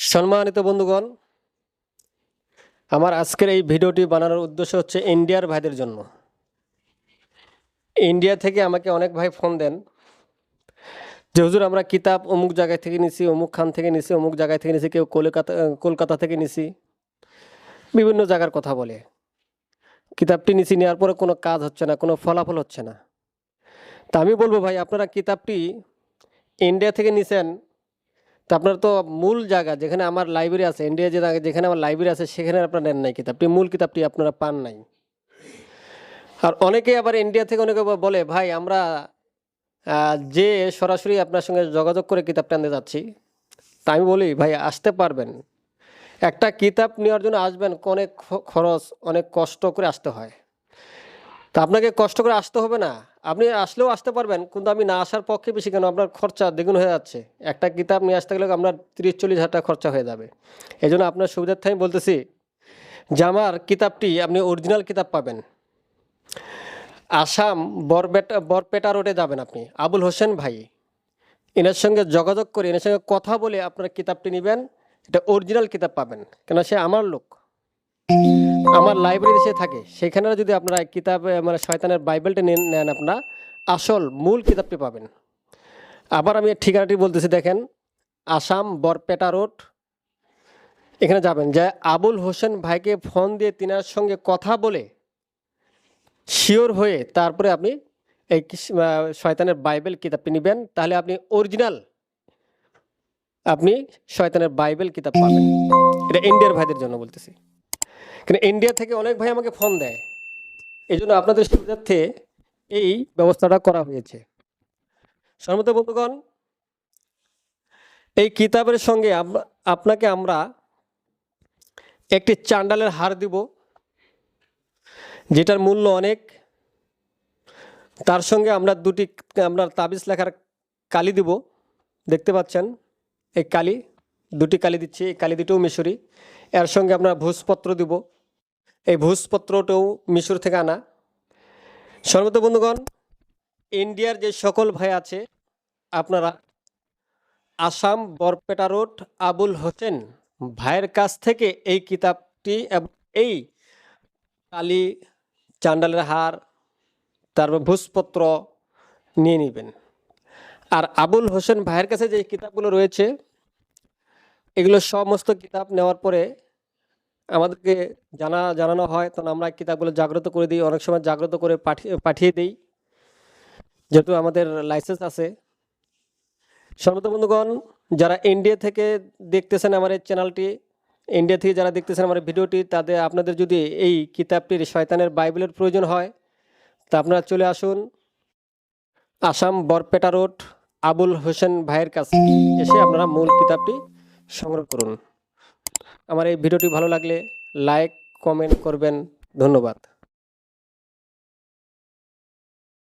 সম্মানিত বন্ধুগণ, আমার আজকের এই ভিডিওটি বানানোর উদ্দেশ্য হচ্ছে ইন্ডিয়ার ভাইদের জন্য। ইন্ডিয়া থেকে আমাকে অনেক ভাই ফোন দেন যে, হুজুর, আমরা কিতাব অমুক জায়গায় থেকে নিছি, অমুক খান থেকে নিছি, অমুক জায়গায় থেকে নিছি, কেউ কলকাতা কলকাতা থেকে নিছি। বিভিন্ন জায়গার কথা বলে। কিতাবটি নিছি, নেওয়ার পরে কোনো কাজ হচ্ছে না, কোনো ফলাফল হচ্ছে না। তা আমি বলব ভাই, আপনারা কিতাবটি ইন্ডিয়া থেকে নিছেন তা আপনার তো মূল জায়গা, যেখানে আমার লাইব্রেরি আছে ইন্ডিয়া যে যেখানে আমার লাইব্রেরি আছে, সেখানে আপনারা নেন নাই কিতাবটি মূল কিতাবটি আপনারা পান নাই। আর অনেকে আবার ইন্ডিয়া থেকে অনেকে বলে, ভাই, আমরা যে সরাসরি আপনার সঙ্গে যোগাযোগ করে কিতাবটা আনতে যাচ্ছি, তা আমি বলি, ভাই, আসতে পারবেন। একটা কিতাব নেওয়ার জন্য আসবেন, অনেক খরচ, অনেক কষ্ট করে আসতে হয়। তা আপনাকে কষ্ট করে আসতে হবে না। আপনি আসলেও আসতে পারবেন, কিন্তু আমি না আসার পক্ষে বেশি কেন? আপনার খরচা দ্বিগুণ হয়ে যাচ্ছে। একটা কিতাব নিয়ে আসতে গেলে আপনার তিরিশ চল্লিশ হাজার টাকা খরচা হয়ে যাবে। এই জন্য আপনার সুবিধার্থে আমি বলতেছি, যে আমার কিতাবটি আপনি অরিজিনাল কিতাব পাবেন। আসাম বরপেটা বরপেটা রোডে যাবেন আপনি। আবুল হোসেন ভাই, এনার সঙ্গে যোগাযোগ করে, এনার সঙ্গে কথা বলে আপনার কিতাবটি নেবেন, এটা অরিজিনাল কিতাব পাবেন কেন সে আমার লোক। আমার লাইব্রেরি সে থাকে। সেখানে যদি আপনারা কিতাব মানে শয়তানের বাইবেলটা নেন আপনারা, আসল, মূল কিতাবটি পাবেন। আবার আমি ঠিকানাটি বলতেছি, দেখেন, আসাম, বরপেটা রোড। এখানে যাবেন, যে আবুল হোসেন ভাইকে ফোন দিয়ে তিনার সঙ্গে কথা বলে শিওর হয়ে তারপরে আপনি এই শয়তানের বাইবেল কিতাবটি নেবেন। তাহলে আপনি অরিজিনাল, আপনি শয়তানের বাইবেল কিতাব পাবেন। এটা ইন্ডিয়ার ভাইদের জন্য বলতেছি। কিন্তু ইন্ডিয়া থেকে অনেক ভাই আমাকে ফোন দেয়। এই জন্য আপনাদের সুবিধার্থে এই ব্যবস্থাটা করা হয়েছে। সম্মত বন্ধুগণ, এই কিতাবের সঙ্গে আপনাকে আমরা একটি চান্ডালের হার দিব, যেটার মূল্য অনেক। তার সঙ্গে আমরা দুটি, আমরা তাবিজ লেখার কালি দিব। দেখতে পাচ্ছেন, এই কালি, দুটি কালি দিচ্ছি, এই কালি দুটোও মিশরি। এর সঙ্গে আমরা ভোজপত্র দিব। এই ভোজপত্রটাও মিশর থেকে আনা। সর্বত বন্ধুগণ, ইন্ডিয়ার যে সকল ভাই আছে, আপনারা আসাম বরপেটা রোড আবুল হোসেন ভাইয়ের কাছ থেকে এই কিতাবটি এই কালি চান্ডালের হার, তারপর ভোজপত্র নিয়ে নেবেন। আর আবুল হোসেন ভাইয়ের কাছে যে কিতাবগুলো রয়েছে, এগুলো সমস্ত কিতাব নেওয়ার পরে আমাদেরকে জানা, জানানো হয়। তখন আমরা কিতাবগুলো জাগ্রত করে দিই। অনেক সময় জাগ্রত করে পাঠিয়ে পাঠিয়ে দিই। যেহেতু আমাদের লাইসেন্স আছে। সর্বত বন্ধুগণ, যারা ইন্ডিয়া থেকে দেখতেছেন আমার এই চ্যানেলটি ইন্ডিয়া থেকে যারা দেখতেছেন আমার ভিডিওটি তাদের, আপনাদের যদি এই কিতাবটির শয়তানের বাইবেলের প্রয়োজন হয়, তা আপনারা চলে আসুন আসাম বরপেটা রোড, আবুল হোসেন ভাইয়ের কাছে। এসে আপনারা মূল কিতাবটি সংগ্রহ করুন। আমার এই ভিডিওটি ভালো লাগলে লাইক কমেন্ট করবেন। ধন্যবাদ।